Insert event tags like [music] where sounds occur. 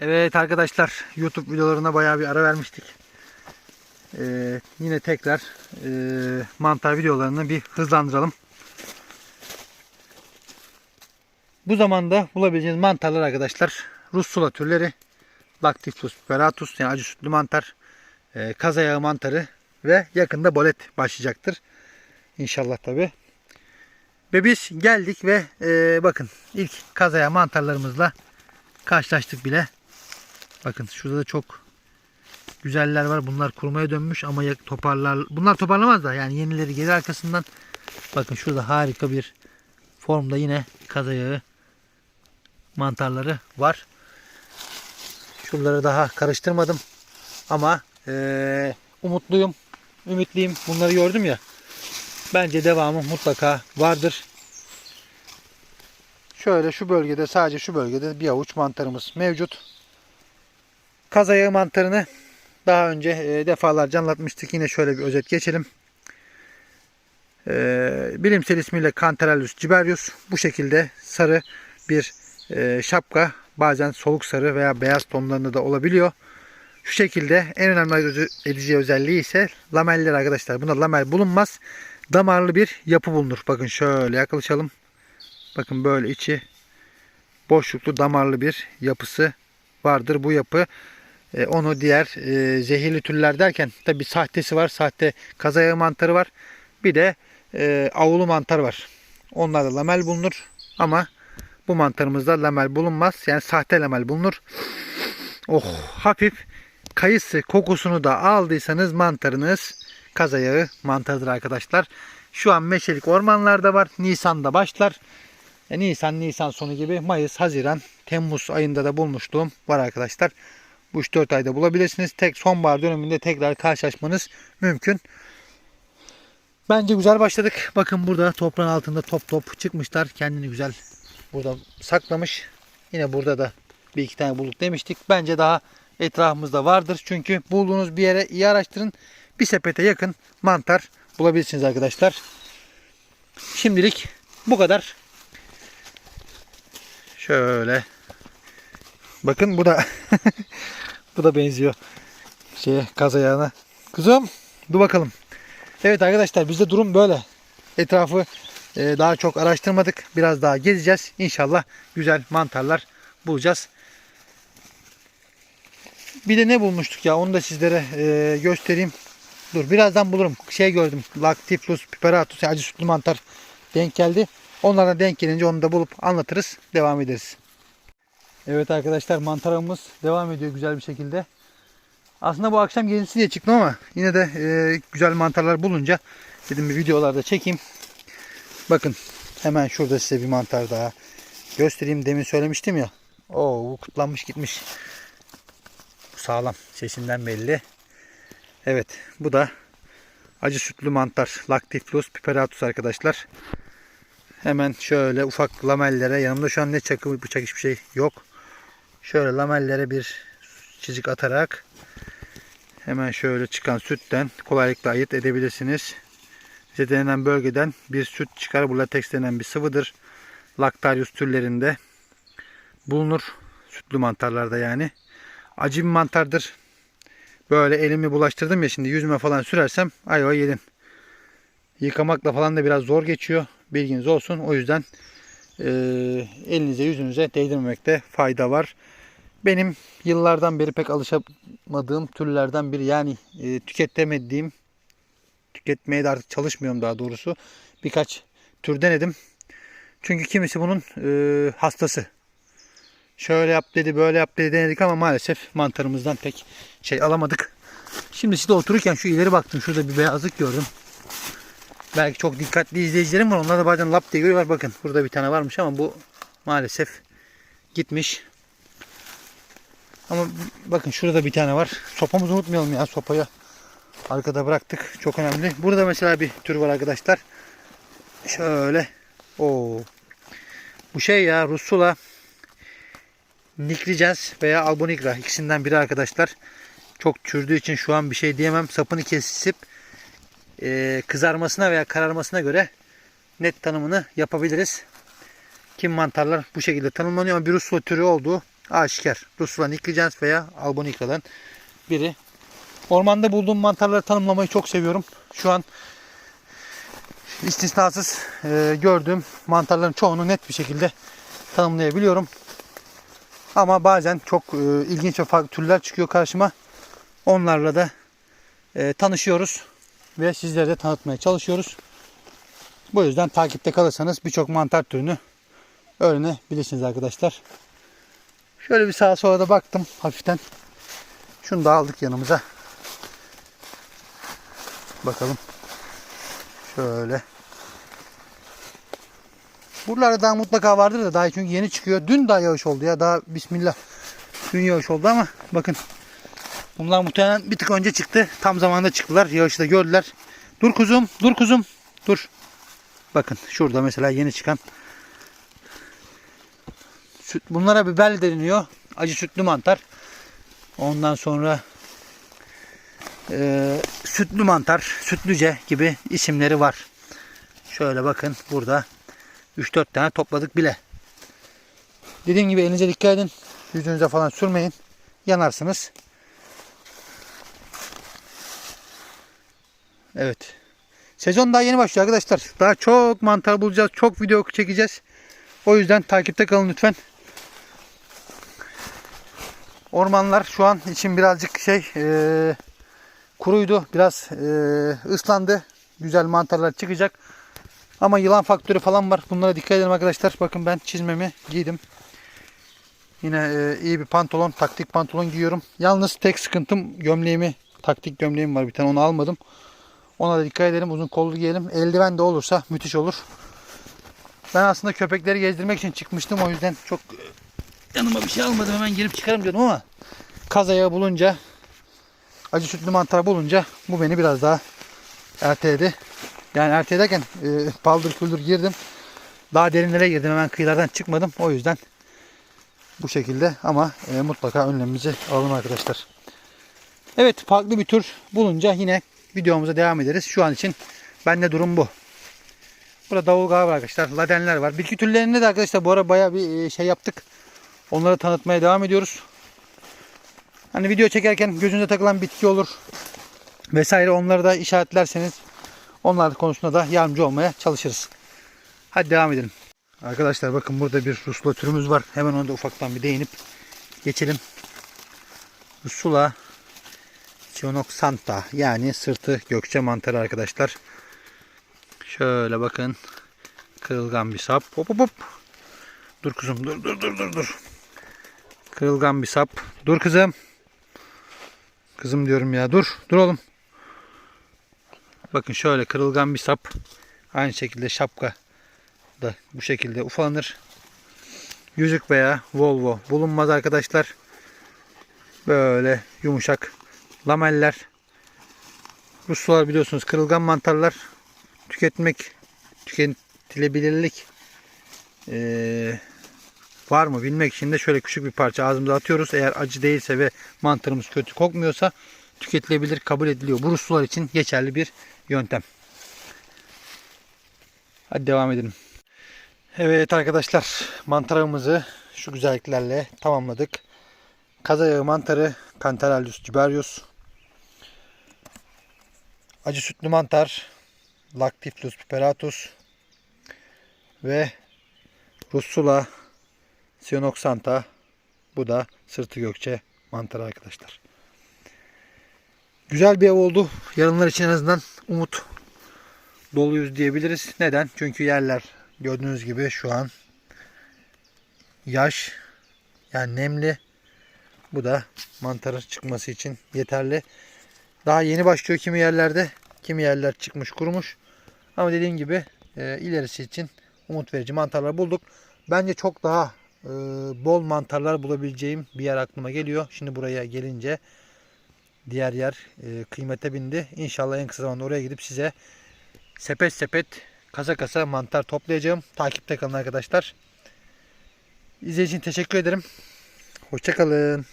Evet arkadaşlar YouTube videolarına bayağı bir ara vermiştik. Ee, yine tekrar e, mantar videolarını bir hızlandıralım. Bu zamanda bulabileceğiniz mantarlar arkadaşlar Russula türleri Lactiflus peratus yani acı sütlü mantar e, kazayağı mantarı ve yakında bolet başlayacaktır. İnşallah tabi. Ve biz geldik ve e, bakın ilk kazayağı mantarlarımızla karşılaştık bile. Bakın şurada da çok güzeller var. Bunlar kurumaya dönmüş ama toparlar. Bunlar toparlamaz da yani yenileri gelir arkasından. Bakın şurada harika bir formda yine kazayağı mantarları var. Şuraları daha karıştırmadım. Ama eee, umutluyum. Ümitliyim. Bunları gördüm ya. Bence devamı mutlaka vardır. Şöyle şu bölgede sadece şu bölgede bir avuç mantarımız mevcut. Kazayağı mantarını daha önce e, defalarca anlatmıştık. Yine şöyle bir özet geçelim. E, bilimsel ismiyle Cantarellus ciberius. Bu şekilde sarı bir e, şapka. Bazen soluk sarı veya beyaz tonlarında da olabiliyor. Şu şekilde en önemli edici özelliği ise lameller arkadaşlar. Bunda lamel bulunmaz. Damarlı bir yapı bulunur. Bakın şöyle yaklaşalım. Bakın böyle içi boşluklu damarlı bir yapısı vardır. Bu yapı e, onu diğer e, zehirli türler derken tabi sahtesi var. Sahte kazayağı mantarı var. Bir de e, avulu mantar var. Onlarda lamel bulunur. Ama bu mantarımızda lamel bulunmaz. Yani sahte lamel bulunur. Oh hafif kayısı kokusunu da aldıysanız mantarınız kazayağı mantarıdır arkadaşlar. Şu an meşelik ormanlarda var. Nisan'da başlar. E, Nisan, Nisan sonu gibi Mayıs, Haziran, Temmuz ayında da bulmuşluğum var arkadaşlar. Bu 3-4 ayda bulabilirsiniz. Tek sonbahar döneminde tekrar karşılaşmanız mümkün. Bence güzel başladık. Bakın burada toprağın altında top top çıkmışlar. Kendini güzel burada saklamış. Yine burada da bir iki tane bulduk demiştik. Bence daha etrafımızda vardır. Çünkü bulduğunuz bir yere iyi araştırın. Bir sepete yakın mantar bulabilirsiniz arkadaşlar. Şimdilik bu kadar. Şöyle. Bakın bu da [laughs] bu da benziyor şeye kaz ayağına. Kızım dur bakalım. Evet arkadaşlar bizde durum böyle. Etrafı e, daha çok araştırmadık. Biraz daha gezeceğiz. İnşallah güzel mantarlar bulacağız. Bir de ne bulmuştuk ya onu da sizlere e, göstereyim. Dur birazdan bulurum. Şey gördüm. Lactiflus piperatus acı sütlü mantar denk geldi. Onlara denk gelince onu da bulup anlatırız. Devam ederiz. Evet arkadaşlar mantarımız devam ediyor güzel bir şekilde. Aslında bu akşam gezintisi diye çıktım ama yine de e, güzel mantarlar bulunca dedim bir videolarda çekeyim. Bakın hemen şurada size bir mantar daha göstereyim. Demin söylemiştim ya. Oo bu kutlanmış gitmiş. Sağlam. Sesinden belli. Evet bu da acı sütlü mantar. Lactiflus piperatus arkadaşlar. Hemen şöyle ufak lamellere yanımda şu an ne çakı bıçak hiçbir şey yok. Şöyle lamellere bir çizik atarak hemen şöyle çıkan sütten kolaylıkla ayırt edebilirsiniz. Zedelenen bölgeden bir süt çıkar. Bu lateks denen bir sıvıdır. Lactarius türlerinde bulunur. Sütlü mantarlarda yani. Acı bir mantardır. Böyle elimi bulaştırdım ya şimdi yüzüme falan sürersem ayva yedin. Yıkamakla falan da biraz zor geçiyor. Bilginiz olsun. O yüzden elinize yüzünüze değdirmemekte fayda var. Benim yıllardan beri pek alışamadığım türlerden biri. Yani e, tüketemediğim tüketmeye de artık çalışmıyorum daha doğrusu. Birkaç tür denedim. Çünkü kimisi bunun e, hastası. Şöyle yap dedi, böyle yap dedi denedik ama maalesef mantarımızdan pek şey alamadık. Şimdi size otururken şu ileri baktım. Şurada bir beyazlık gördüm. Belki çok dikkatli izleyicilerim var. Onlar da bazen lap diye görüyorlar. Bakın burada bir tane varmış ama bu maalesef gitmiş. Ama bakın şurada bir tane var. Sopamızı unutmayalım ya sopaya. Arkada bıraktık. Çok önemli. Burada mesela bir tür var arkadaşlar. Şöyle. Oo. Bu şey ya Russula Nigricens veya Albonigra ikisinden biri arkadaşlar. Çok çürdüğü için şu an bir şey diyemem. Sapını kesip e, kızarmasına veya kararmasına göre net tanımını yapabiliriz. Kim mantarlar bu şekilde tanımlanıyor ama bir Russula türü olduğu aşikar. Rusula nikleyeceğiz veya albonikra'dan biri. Ormanda bulduğum mantarları tanımlamayı çok seviyorum. Şu an istisnasız e, gördüğüm mantarların çoğunu net bir şekilde tanımlayabiliyorum. Ama bazen çok e, ilginç ve farklı türler çıkıyor karşıma. Onlarla da e, tanışıyoruz ve sizlere de tanıtmaya çalışıyoruz. Bu yüzden takipte kalırsanız birçok mantar türünü öğrenebilirsiniz arkadaşlar. Şöyle bir sağa sola da baktım hafiften. Şunu da aldık yanımıza. Bakalım. Şöyle. Buralarda daha mutlaka vardır da daha çünkü yeni çıkıyor. Dün daha yağış oldu ya. Daha bismillah. Dün yağış oldu ama bakın. Bunlar muhtemelen bir tık önce çıktı. Tam zamanında çıktılar. Yağışı da gördüler. Dur kuzum. Dur kuzum. Dur. Bakın şurada mesela yeni çıkan süt, bunlara biberli deniliyor. Acı sütlü mantar. Ondan sonra e, sütlü mantar, sütlüce gibi isimleri var. Şöyle bakın burada 3-4 tane topladık bile. Dediğim gibi elinize dikkat edin. Yüzünüze falan sürmeyin. Yanarsınız. Evet. Sezon daha yeni başlıyor arkadaşlar. Daha çok mantar bulacağız. Çok video çekeceğiz. O yüzden takipte kalın lütfen. Ormanlar şu an için birazcık şey e, kuruydu. Biraz e, ıslandı. Güzel mantarlar çıkacak. Ama yılan faktörü falan var. Bunlara dikkat edelim arkadaşlar. Bakın ben çizmemi giydim. Yine e, iyi bir pantolon, taktik pantolon giyiyorum. Yalnız tek sıkıntım gömleğimi, taktik gömleğim var bir tane onu almadım. Ona da dikkat edelim. Uzun kollu giyelim. Eldiven de olursa müthiş olur. Ben aslında köpekleri gezdirmek için çıkmıştım. O yüzden çok e, yanıma bir şey almadım. Hemen girip çıkarım diyordum ama kazaya bulunca acı sütlü mantar bulunca bu beni biraz daha erteledi. Yani ertelederken e, paldır küldür girdim. Daha derinlere girdim. Hemen kıyılardan çıkmadım. O yüzden bu şekilde ama e, mutlaka önlemimizi alalım arkadaşlar. Evet farklı bir tür bulunca yine videomuza devam ederiz. Şu an için bende durum bu. Burada davul var arkadaşlar. Ladenler var. Bitki türlerinde de arkadaşlar bu ara baya bir e, şey yaptık. Onları tanıtmaya devam ediyoruz. Hani video çekerken gözünüze takılan bitki olur. Vesaire onları da işaretlerseniz onlar konusunda da yardımcı olmaya çalışırız. Hadi devam edelim. Arkadaşlar bakın burada bir rusula türümüz var. Hemen onu da ufaktan bir değinip geçelim. Rusula Cionoxanta yani sırtı gökçe mantarı arkadaşlar. Şöyle bakın. Kırılgan bir sap. Hop hop hop. Dur kızım dur dur dur dur dur. Kırılgan bir sap. Dur kızım. Kızım diyorum ya dur. Dur oğlum. Bakın şöyle kırılgan bir sap. Aynı şekilde şapka da bu şekilde ufalanır. Yüzük veya Volvo bulunmaz arkadaşlar. Böyle yumuşak lameller. Bu sular biliyorsunuz kırılgan mantarlar. Tüketmek, tüketilebilirlik ee, var mı bilmek için de şöyle küçük bir parça ağzımıza atıyoruz. Eğer acı değilse ve mantarımız kötü kokmuyorsa tüketilebilir, kabul ediliyor. Bu sular için geçerli bir yöntem. Hadi devam edelim. Evet arkadaşlar mantarımızı şu güzelliklerle tamamladık. Kazayağı mantarı Pentarellus gibarius. Acı sütlü mantar Lactiflus piperatus ve Russula Cionoxanta bu da sırtı gökçe mantarı arkadaşlar. Güzel bir ev oldu. Yarınlar için en azından umut doluyuz diyebiliriz. Neden? Çünkü yerler gördüğünüz gibi şu an yaş yani nemli. Bu da mantarın çıkması için yeterli. Daha yeni başlıyor kimi yerlerde. Kimi yerler çıkmış kurumuş. Ama dediğim gibi e, ilerisi için umut verici mantarlar bulduk. Bence çok daha e, bol mantarlar bulabileceğim bir yer aklıma geliyor. Şimdi buraya gelince diğer yer e, kıymete bindi. İnşallah en kısa zamanda oraya gidip size sepet sepet kasa kasa mantar toplayacağım. Takipte kalın arkadaşlar. İzlediğiniz için teşekkür ederim. Hoşçakalın.